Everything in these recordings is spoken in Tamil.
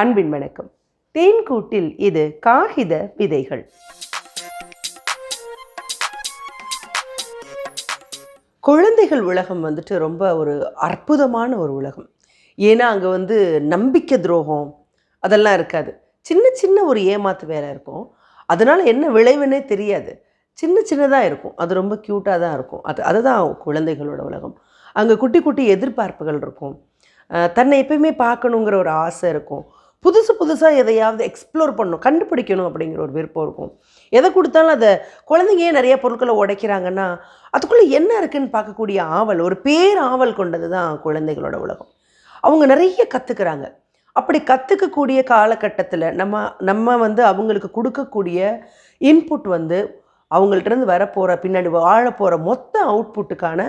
அன்பின் வணக்கம். தேன்கூட்டில் இது காகித விதைகள். குழந்தைகள் உலகம் வந்துட்டு ரொம்ப ஒரு அற்புதமான ஒரு உலகம். ஏன்னா அங்கே வந்து நம்பிக்கை துரோகம் அதெல்லாம் இருக்காது. சின்ன சின்ன ஒரு ஏமாத்து வேலை இருக்கும். அதனால் என்ன விளைவுன்னே தெரியாது. சின்ன சின்னதாக இருக்கும். அது ரொம்ப க்யூட்டாக தான் இருக்கும். அது அதுதான் குழந்தைகளோட உலகம். அங்கே குட்டி குட்டி எதிர்பார்ப்புகள் இருக்கும். தன்னை எப்பயுமே பார்க்கணுங்கிற ஒரு ஆசை இருக்கும். புதுசு புதுசாக எதையாவது எக்ஸ்ப்ளோர் பண்ணணும் கண்டுபிடிக்கணும் அப்படிங்கிற ஒரு விருப்பம் இருக்கும். எதை கொடுத்தாலும் அதை குழந்தைங்க ஏன் நிறைய பொருட்களை உடைக்கிறாங்கன்னா அதுக்குள்ளே என்ன இருக்குன்னு பார்க்கக்கூடிய ஆவல் ஒரு பேர் ஆவல் கொண்டது தான் குழந்தைகளோட உலகம். அவங்க நிறைய கற்றுக்கிறாங்க அப்படி கற்றுக்கக்கூடிய காலகட்டத்தில் நம்ம நம்ம வந்து அவங்களுக்கு கொடுக்கக்கூடிய இன்புட் வந்து அவங்கள்ட்டருந்து வரப்போகிற பின்னாடி வாழ போகிற மொத்த அவுட்புட்டுக்கான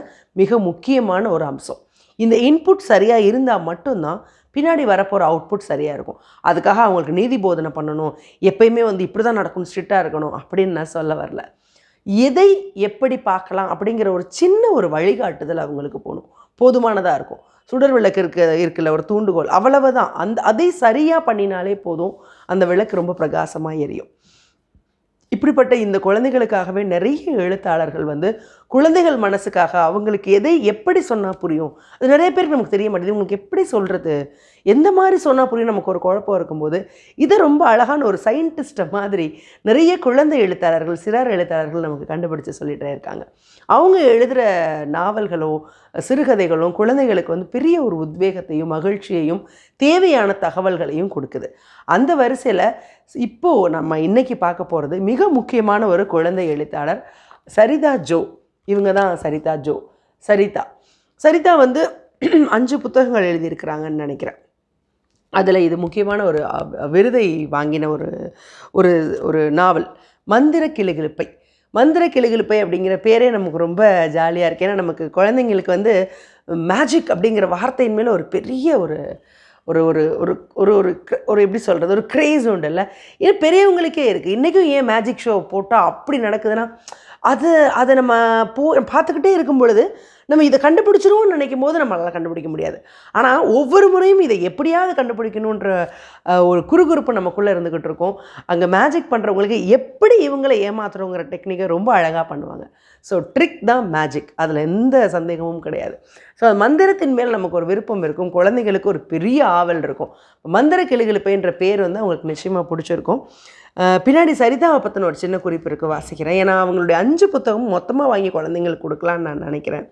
மிக முக்கியமான ஒரு அம்சம். இந்த இன்புட் சரியாக இருந்தால் மட்டும்தான் பின்னாடி வரப்போகிற அவுட்புட் சரியாக இருக்கும். அதுக்காக அவங்களுக்கு நீதி போதனை பண்ணணும். எப்பயுமே வந்து இப்படி தான் நடக்கணும் ஸ்ட்ரிக்டாக இருக்கணும் அப்படின்னு நான் சொல்ல வரல. எதை எப்படி பார்க்கலாம் அப்படிங்கிற ஒரு சின்ன ஒரு வழிகாட்டுதல் அவங்களுக்கு போகணும் போதுமானதாக இருக்கும். சுடர் விளக்கு இருக்க இருக்குல்ல ஒரு தூண்டுகோல். அவ்வளவு தான் அந்த அதை சரியாக பண்ணினாலே போதும். அந்த விளக்கு ரொம்ப பிரகாசமாக எரியும். இப்படிப்பட்ட இந்த குழந்தைகளுக்காகவே நிறைய எழுத்தாளர்கள் வந்து குழந்தைகள் மனசுக்காக அவங்களுக்கு எதை எப்படி சொன்னால் புரியும்? அது நிறைய பேருக்கு நமக்கு தெரிய மாட்டேங்குது. உங்களுக்கு எப்படி சொல்கிறது எந்த மாதிரி சொன்னால் புரியும்? நமக்கு ஒரு குழப்பம் இருக்கும்போது இதை ரொம்ப அழகான ஒரு சயின்டிஸ்ட்டை மாதிரி நிறைய குழந்தை எழுத்தாளர்கள் சிறார் எழுத்தாளர்கள் நமக்கு கண்டுபிடிச்சு சொல்லிகிட்டே இருக்காங்க. அவங்க எழுதுகிற நாவல்களோ சிறுகதைகளும் குழந்தைகளுக்கு வந்து பெரிய ஒரு உத்வேகத்தையும் மகிழ்ச்சியையும் தேவையான தகவல்களையும் கொடுக்குது. அந்த வரிசையில் இப்போது நம்ம இன்றைக்கி பார்க்க போகிறது மிக முக்கியமான ஒரு குழந்தை எழுத்தாளர் சரிதா ஜோ. இவங்க தான் சரிதா ஜோ. சரிதா. சரிதா வந்து அஞ்சு புத்தகங்கள் எழுதியிருக்கிறாங்கன்னு நினைக்கிறேன். அதில் இது முக்கியமான ஒரு விருதை வாங்கின ஒரு ஒரு ஒரு நாவல். மந்திர கிளிகிழப்பை. மந்திர கிளிகிழப்பை அப்படிங்கிற பேரே நமக்கு ரொம்ப ஜாலியாக இருக்கு. ஏன்னா நமக்கு குழந்தைங்களுக்கு வந்து மேஜிக் அப்படிங்கிற வார்த்தையின் மேலே ஒரு பெரிய ஒரு ஒரு ஒரு ஒரு ஒரு ஒரு ஒரு எப்படி சொல்கிறது ஒரு க்ரேஸ் உண்டுல்ல. ஏன் பெரியவங்களுக்கே இருக்குது இன்றைக்கும் ஏன் மேஜிக் ஷோ போட்டால் அப்படி நடக்குதுன்னா அது அதை நம்ம போ பார்த்துக்கிட்டே இருக்கும் பொழுது நம்ம இதை கண்டுபிடிச்சிருவோம்னு நினைக்கும் போது நம்மளால் கண்டுபிடிக்க முடியாது. ஆனால் ஒவ்வொரு முறையும் இதை எப்படியாவது கண்டுபிடிக்கணுன்ற ஒரு குறுகுறுப்பு நமக்குள்ளே இருந்துக்கிட்டு இருக்கும். அங்கே மேஜிக் பண்ணுறவங்களுக்கு எப்படி இவங்களை ஏமாத்துறோங்கிற டெக்னிக்கை ரொம்ப அழகாக பண்ணுவாங்க. ஸோ ட்ரிக் தான் மேஜிக் அதில் எந்த சந்தேகமும் கிடையாது. ஸோ மந்திரத்தின் மேல் நமக்கு ஒரு விருப்பம் இருக்கும். குழந்தைகளுக்கு ஒரு பெரிய ஆவல் இருக்கும். மந்திர கிளுகிழுப்பைன்ற பேர் வந்து அவங்களுக்கு நிச்சயமாக பிடிச்சிருக்கும். பின்னாடி சரிதாவை பற்றின ஒரு சின்ன குறிப்பு இருக்குது வாசிக்கிறேன். ஏன்னா அவங்களுடைய அஞ்சு புத்தகம் மொத்தமாக வாங்கி குழந்தைங்களுக்கு கொடுக்கலான்னு நான் நினைக்கிறேன்.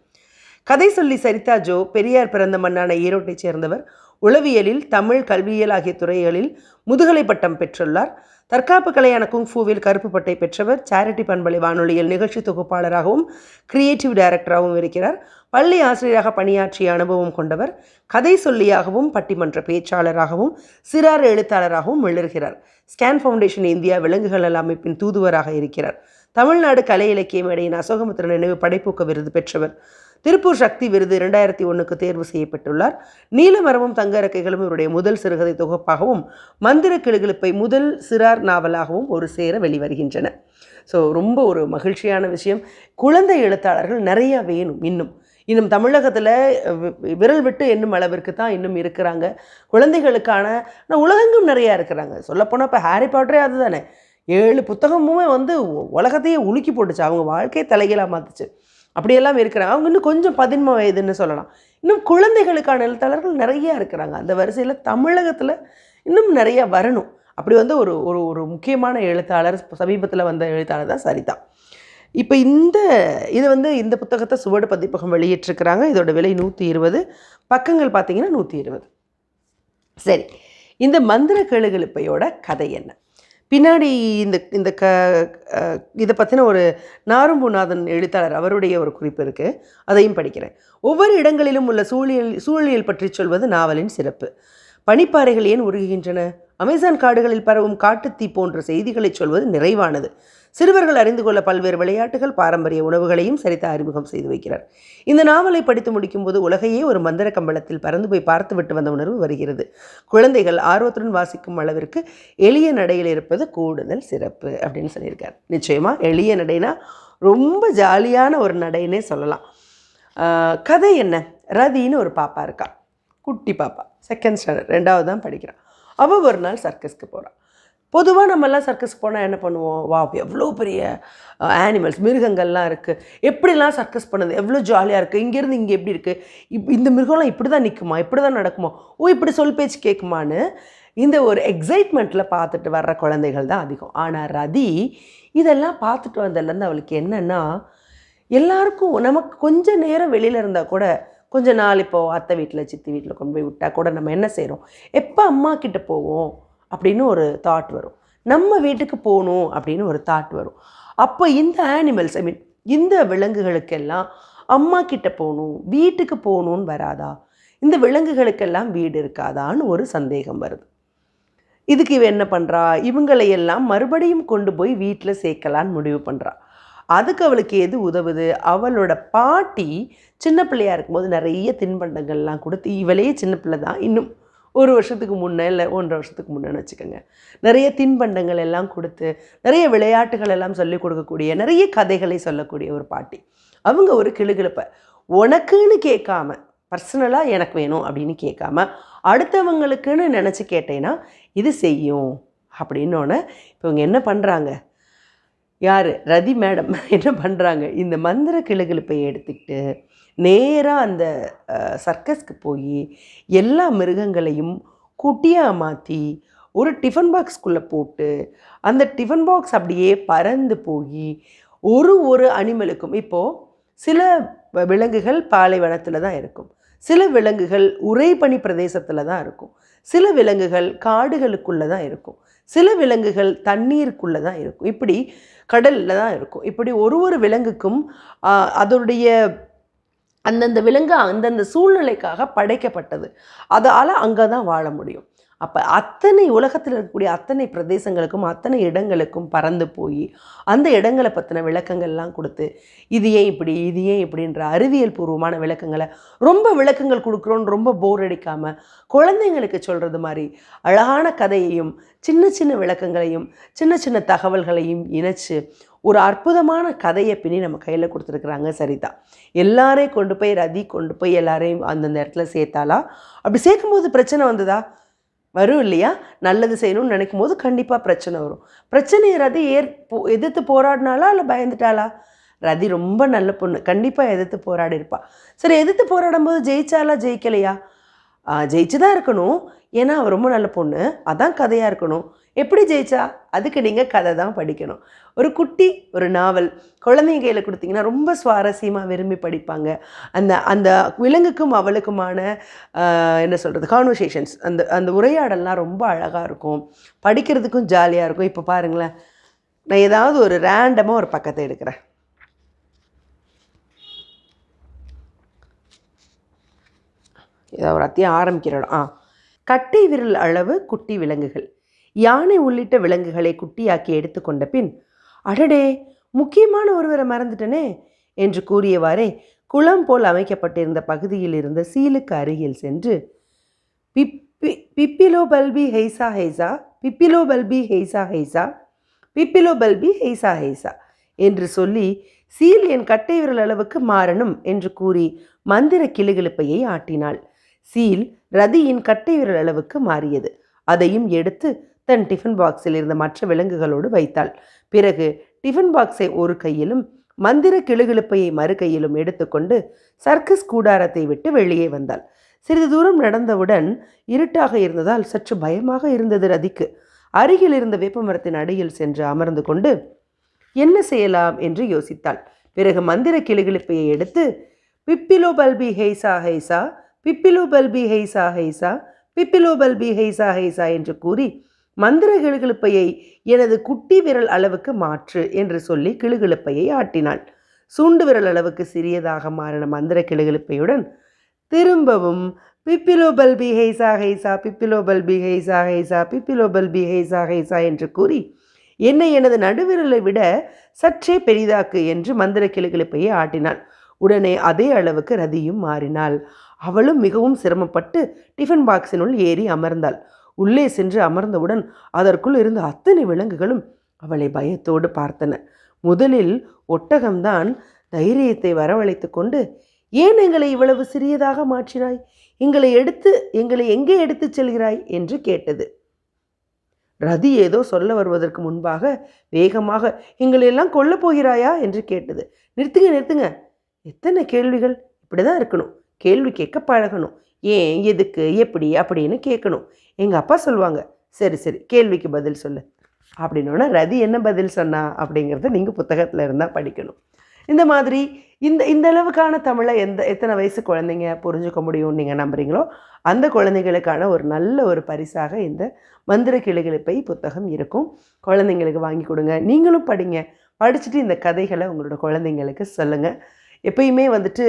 கதை சொல்லி சரிதா ஜோ பெரியார் பிறந்த மண்ணான ஈரோட்டைச் சேர்ந்தவர் உளவியலில் தமிழ் கல்வியியல் ஆகிய துறைகளில் முதுகலை பட்டம் பெற்றுள்ளார். தற்காப்பு கலையான குங்ஃபூவில் கருப்பு பட்டை பெற்றவர் சேரிட்டி பண்பலை வானொலியில் நிகழ்ச்சி தொகுப்பாளராகவும் கிரியேட்டிவ் டைரக்டராகவும் இருக்கிறார். பள்ளி ஆசிரியராக பணியாற்றிய அனுபவம் கொண்டவர் கதை சொல்லியாகவும் பட்டிமன்ற பேச்சாளராகவும் சிறார் எழுத்தாளராகவும் மிளர்கிறார் ஸ்கேன் ஃபவுண்டேஷன் இந்தியா விலங்குகள் நல அமைப்பின் தூதுவராக இருக்கிறார். தமிழ்நாடு கலை இலக்கிய மேடையின் அசோகமுத்திர நினைவு படைப்பூக்க விருது பெற்றவர். திருப்பூர் சக்தி விருது இரண்டாயிரத்தி ஒன்றுக்கு தேர்வு செய்யப்பட்டுள்ளார். நீலமரமும் தங்க இறக்கைகளும் இவருடைய முதல் சிறுகதை தொகுப்பாகவும் மந்திர கிளுகிழுப்பை முதல் சிறார் நாவலாகவும் ஒரு சேர வெளிவருகின்றன. ஸோ ரொம்ப ஒரு மகிழ்ச்சியான விஷயம். குழந்தை எழுத்தாளர்கள் நிறைய வேணும் இன்னும். இன்னும் தமிழகத்தில் விரல் விட்டு என்னும் அளவிற்கு தான் இன்னும் இருக்கிறாங்க. குழந்தைகளுக்கான ஆனால் உலகெங்கும் நிறையா இருக்கிறாங்க. சொல்லப்போனால் இப்போ ஹாரி பாட்டரே அதுதானே. ஏழு புத்தகமுமே வந்து உலகத்தையே உலுக்கி போட்டுச்சு. அவங்க வாழ்க்கையை தலைகீழாக மாற்றுச்சு அப்படியெல்லாம் இருக்கிறாங்க. அவங்க இன்னும் கொஞ்சம் பதின்ம வயதுன்னு சொல்லலாம். இன்னும் குழந்தைகளுக்கான எழுத்தாளர்கள் நிறையா இருக்கிறாங்க. அந்த வரிசையில் தமிழகத்தில் இன்னும் நிறைய வரணும். அப்படி வந்து ஒரு ஒரு ஒரு முக்கியமான எழுத்தாளர் சமீபத்தில் வந்த எழுத்தாளர் தான் சரிதா. இப்போ இந்த இது வந்து இந்த புத்தகத்தை சுவடு பதிப்பகம் வெளியிட்டிருக்கிறாங்க. இதோட விலை நூற்றி இருபது. பக்கங்கள் பார்த்தீங்கன்னா நூற்றி இருபது. சரி. இந்த மந்திர கேளுகளுப்பையோட கதை என்ன? பின்னாடி இந்த இந்த க இதை பற்றின ஒரு நாரும்புநாதன் எழுத்தாளர் அவருடைய ஒரு குறிப்பு இருக்குது அதையும் படிக்கிறேன். ஒவ்வொரு இடங்களிலும் உள்ள சூழியல் சூழலியல் பற்றி சொல்வது நாவலின் சிறப்பு. பனிப்பாறைகள் ஏன் உருகுகின்றன? அமேசான் காடுகளில் பரவும் காட்டுத்தீ போன்ற செய்திகளை சொல்வது நிறைவானது. சிறுவர்கள் அறிந்து கொள்ள பல்வேறு விளையாட்டுகள் பாரம்பரிய உணவுகளையும் சரித்த அறிமுகம் செய்து வைக்கிறார். இந்த நாவலை படித்து முடிக்கும்போது உலகையே ஒரு மந்திர கம்பளத்தில் பறந்து போய் பார்த்துவிட்டு வந்த உணர்வு வருகிறது. குழந்தைகள் ஆர்வத்துடன் வாசிக்கும் அளவிற்கு எளிய நடையில் இருப்பது கூடுதல் சிறப்பு அப்படின்னு சொல்லியிருக்கார். நிச்சயமாக எளிய நடைனா ரொம்ப ஜாலியான ஒரு நடைன்னே சொல்லலாம். கதை என்ன? ரதின்னு ஒரு பாப்பா இருக்கா. குட்டி பாப்பா. செகண்ட் ஸ்டாண்டர்ட் ரெண்டாவது தான் படிக்கிறான். அவள் ஒரு நாள் சர்க்கஸ்க்கு போகிறாள் பொதுவாக நம்மெல்லாம் சர்க்கஸ் போனால் என்ன பண்ணுவோம்? வா எவ்வளோ பெரிய ஆனிமல்ஸ் மிருகங்கள்லாம் இருக்குது எப்படிலாம் சர்க்கஸ் பண்ணுது? எவ்வளோ ஜாலியாக இருக்குது இங்கேருந்து இங்கே எப்படி இருக்குது இப் இந்த மிருகம்லாம் இப்படி தான் நிற்குமா இப்படி தான் நடக்குமா? ஓ இப்படி சொல் பேச்சு கேட்குமான்னு இந்த ஒரு எக்ஸைட்மெண்ட்டில் பார்த்துட்டு வர்ற குழந்தைகள் தான் அதிகம். ஆனால் ரதி இதெல்லாம் பார்த்துட்டு வந்ததுலேருந்து அவளுக்கு என்னென்னா எல்லாருக்கும் நமக்கு கொஞ்சம் நேரம் வெளியில் இருந்தால் கூட கொஞ்ச நாள் இப்போது அத்தை வீட்டில் சித்தி வீட்டில் கொண்டு போய் விட்டால் கூட நம்ம என்ன செய்கிறோம் எப்போ அம்மா கிட்ட போவோம்? அப்படின்னு ஒரு தாட் வரும். நம்ம வீட்டுக்கு போகணும் அப்படின்னு ஒரு தாட் வரும். அப்போ இந்த ஆனிமல்ஸ் ஐ மீன் இந்த விலங்குகளுக்கெல்லாம் அம்மா கிட்ட போகணும் வீட்டுக்கு போகணும்னு வராதா? இந்த விலங்குகளுக்கெல்லாம் வீடு இருக்காதான்னு ஒரு சந்தேகம் வருது. இதுக்கு இவ என்ன பண்ணுறா இவங்களையெல்லாம் மறுபடியும் கொண்டு போய் வீட்டில் சேர்க்கலான்னு முடிவு பண்ணுறா அதுக்கு அவளுக்கு எது உதவுது? அவளோட பாட்டி சின்ன பிள்ளையாக இருக்கும்போது நிறைய தின்பண்டங்கள்லாம் கொடுத்து இவளே சின்ன பிள்ளை தான். இன்னும் ஒரு வருஷத்துக்கு முன்னே இல்லை ஒன்றரை வருஷத்துக்கு முன்னேன்னு வச்சுக்கோங்க. நிறைய தின்பண்டங்கள் எல்லாம் கொடுத்து நிறைய விளையாட்டுகள் எல்லாம் சொல்லிக் கொடுக்கக்கூடிய நிறைய கதைகளை சொல்லக்கூடிய ஒரு பாட்டி. அவங்க ஒரு கிளுகிழப்பை. உனக்குன்னு கேட்காம பர்சனலாக எனக்கு வேணும் அப்படின்னு கேட்காம அடுத்தவங்களுக்குன்னு நினச்சி கேட்டேன்னா இது செய்யும் அப்படின்னோடனே இப்போ இவங்க என்ன பண்ணுறாங்க யார்? ரதி மேடம் என்ன பண்ணுறாங்க இந்த மந்திர கிளுகிழப்பை எடுத்துக்கிட்டு நேராக அந்த சர்க்கஸ்க்கு போய் எல்லா மிருகங்களையும் குட்டியாக மாற்றி ஒரு டிஃபன் பாக்ஸ்குள்ளே போட்டு அந்த டிஃபன் பாக்ஸ் அப்படியே பறந்து போய் ஒரு ஒரு அனிமலுக்கும் இப்போது சில விலங்குகள் பாலைவனத்தில் தான் இருக்கும். சில விலங்குகள் உறைபனி பிரதேசத்தில் தான் இருக்கும். சில விலங்குகள் காடுகளுக்குள்ளே தான் இருக்கும். சில விலங்குகள் தண்ணீருக்குள்ளே தான் இருக்கும். இப்படி கடலில் தான் இருக்கும். இப்படி ஒரு ஒரு விலங்குக்கும் அதனுடைய அந்தந்த விலங்கு அந்தந்த சூழ்நிலைக்காக படைக்கப்பட்டது. அதால் அங்கே தான் வாழ முடியும். அப்போ அத்தனை உலகத்தில் இருக்கக்கூடிய அத்தனை பிரதேசங்களுக்கும் அத்தனை இடங்களுக்கும் பறந்து போய் அந்த இடங்களை பற்றின விளக்கங்கள்லாம் கொடுத்து இது ஏன் இப்படி இது ஏன் இப்படின்ற அறிவியல் பூர்வமான விளக்கங்களை ரொம்ப விளக்கங்கள் கொடுக்குறோன்னு ரொம்ப போர் அடிக்காமல் குழந்தைங்களுக்கு சொல்கிறது மாதிரி அழகான கதையையும் சின்ன சின்ன விளக்கங்களையும் சின்ன சின்ன தகவல்களையும் இணைச்சு ஒரு அற்புதமான கதையை பின்னி நம்ம கையில் கொடுத்துருக்குறாங்க சரிதா. எல்லாரையும் கொண்டு போய் ரதி கொண்டு போய் எல்லாரையும் அந்தந்த இடத்துல சேர்த்தாளா? அப்படி சேர்க்கும்போது பிரச்சனை வந்ததா? வரும் இல்லையா? நல்லது செய்யணும்னு நினைக்கும் போது கண்டிப்பாக பிரச்சனை வரும். பிரச்சனையை ரதி ஏற் எதிர்த்து போராடினாளா இல்லை பயந்துட்டாளா? ரதி ரொம்ப நல்ல பொண்ணு. கண்டிப்பாக எதிர்த்து போராடி இருப்பா சரி எதிர்த்து போராடும் போது ஜெயிச்சாலா ஜெயிக்கலையா? ஜெயிச்சு தான் இருக்கணும். ஏன்னா அவள் ரொம்ப நல்ல பொண்ணு. அதான் கதையாக இருக்கணும். எப்படி ஜெயிச்சா? அதுக்கு நீங்கள் கதை தான் படிக்கணும். ஒரு குட்டி ஒரு நாவல் குழந்தைங்க கையில் கொடுத்தீங்கன்னா ரொம்ப சுவாரஸ்யமாக விரும்பி படிப்பாங்க. அந்த அந்த விலங்குக்கும் அவளுக்குமான என்ன சொல்கிறது கான்வர்சேஷன்ஸ் அந்த அந்த உரையாடல்லாம் ரொம்ப அழகாக இருக்கும். படிக்கிறதுக்கும் ஜாலியாக இருக்கும். இப்போ பாருங்களேன் நான் ஏதாவது ஒரு ரேண்டமாக ஒரு பக்கத்தை எடுக்கிறேன். ஏதாவது ஒரு அத்தியம் ஆரம்பிக்கிற இடம். ஆ. கட்டை விரல் அளவு குட்டி விலங்குகள். யானை உள்ளிட்ட விலங்குகளை குட்டியாக்கி எடுத்துக்கொண்ட பின் அடடே முக்கியமான ஒருவரை மறந்துட்டனே என்று கூறியவாறே குளம் போல் அமைக்கப்பட்டிருந்த பகுதியில் இருந்த சீலுக்கு அருகில் சென்று பிப்பி பிப்பிலோ பல்பி ஹெய்சா ஹெய்சா பிப்பிலோ பல்பி ஹெய்சா ஹெய்சா பிப்பிலோ பல்பி ஹெய்சா ஹெய்சா என்று சொல்லி சீல் என் கட்டை விரல் அளவுக்கு மாறணும் என்று கூறி மந்திர கிளுகிழுப்பையை ஆட்டினாள். சீல் ரதியின் கட்டை விரல் அளவுக்கு மாறியது. அதையும் எடுத்து தன் டிஃபன் பாக்ஸில் இருந்த மற்ற விலங்குகளோடு வைத்தாள். பிறகு டிஃபன் பாக்ஸை ஒரு கையிலும் மந்திர கிளுகிழுப்பையை மறு கையிலும் எடுத்துக்கொண்டு சர்க்கஸ் கூடாரத்தை விட்டு வெளியே வந்தாள். சிறிது தூரம் நடந்தவுடன் இருட்டாக இருந்ததால் சற்று பயமாக இருந்தது ரதிக்கு. அருகில் இருந்த வேப்பமரத்தின் அடியில் சென்று அமர்ந்து கொண்டு என்ன செய்யலாம்? என்று யோசித்தாள். பிறகு மந்திர கிளுகிழுப்பையை எடுத்து பிப்பிலோ பல்பி ஹெய்சா ஹெய்சா பிப்பிலோ பல்பி ஹெய்சா ஹெய்சா பிப்பிலோ பல்பி ஹெய்சா ஹெய்சா என்று கூறி மந்திர கிளுகிழுப்பையை எனது குட்டி விரல் அளவுக்கு மாற்று என்று சொல்லி கிளுகிழுப்பையை ஆட்டினாள். சுண்டு விரல் அளவுக்கு சிறியதாக மாறின மந்திர கிளுகிழுப்பையுடன் திரும்பவும் பிப்பிலோ பல்பி ஹைசா ஹைசா பிப்பிலோ பல்பி ஹைசா ஹைசா பிப்பிலோ பல்பி ஹைசா ஹைசா என்று கூறி என்னை எனது நடுவிரலை விட சற்றே பெரிதாக்கு என்று மந்திர கிளுகிழுப்பையை ஆட்டினாள். உடனே அதே அளவுக்கு ரதியும் மாறினாள். அவளும் மிகவும் சிரமப்பட்டு டிஃபன் பாக்ஸினுள் ஏறி அமர்ந்தாள். உள்ளே சென்று அமர்ந்தவுடன் அதற்குள் இருந்த அத்தனை விலங்குகளும் அவளை பயத்தோடு பார்த்தன. முதலில் ஒட்டகம்தான் தைரியத்தை வரவழைத்து கொண்டு ஏன் எங்களை இவ்வளவு சிறியதாக மாற்றினாய்? எங்களை எடுத்து எங்களை எங்கே எடுத்துச் செல்கிறாய்? என்று கேட்டது. ரதி ஏதோ சொல்ல வருவதற்கு முன்பாக வேகமாக எங்களை எல்லாம் கொல்லப் போகிறாயா? என்று கேட்டது. நிறுத்துங்க நிறுத்துங்க. எத்தனை கேள்விகள்? இப்படி தான் இருக்கணும். கேள்வி கேட்க பழகணும். ஏன் எதுக்கு எப்படி அப்படின்னு கேட்கணும் எங்கள் அப்பா சொல்லுவாங்க சரி சரி கேள்விக்கு பதில் சொல்லு. அப்படின்னோடனே ரதி என்ன பதில் சொன்னா அப்படிங்கிறத நீங்கள் புத்தகத்தில் இருந்தால் படிக்கணும். இந்த மாதிரி இந்த இந்த அளவுக்கான தமிழை எந்த எத்தனை வயசு குழந்தைங்க புரிஞ்சுக்க முடியும்னு நீங்கள் நம்புறீங்களோ அந்த குழந்தைங்களுக்கான ஒரு நல்ல ஒரு பரிசாக இந்த மந்திர கிளிகிழிப்பை புத்தகம் இருக்கும். குழந்தைங்களுக்கு வாங்கி கொடுங்க. நீங்களும் படிங்க. படிச்சுட்டு இந்த கதைகளை உங்களோட குழந்தைங்களுக்கு சொல்லுங்கள் எப்பயுமே வந்துட்டு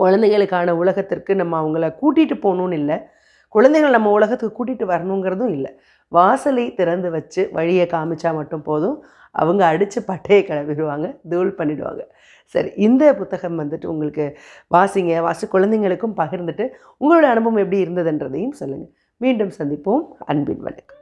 குழந்தைகளுக்கான உலகத்திற்கு நம்ம அவங்கள கூட்டிகிட்டு போகணும்னு இல்லை. குழந்தைகள் நம்ம உலகத்துக்கு கூட்டிகிட்டு வரணுங்கிறதும் இல்லை. வாசலை திறந்து வச்சு வழியை காமிச்சா மட்டும் போதும். அவங்க அடித்து பட்டையை கிளம்பிடுவாங்க தூள் பண்ணிடுவாங்க. சரி இந்த புத்தகம் வந்துட்டு உங்களுக்கு வாசிங்க வாசி குழந்தைங்களுக்கும் பகிர்ந்துட்டு உங்களோட அனுபவம் எப்படி இருந்ததுன்றதையும் சொல்லுங்கள் மீண்டும் சந்திப்போம். அன்பின் வணக்கம்.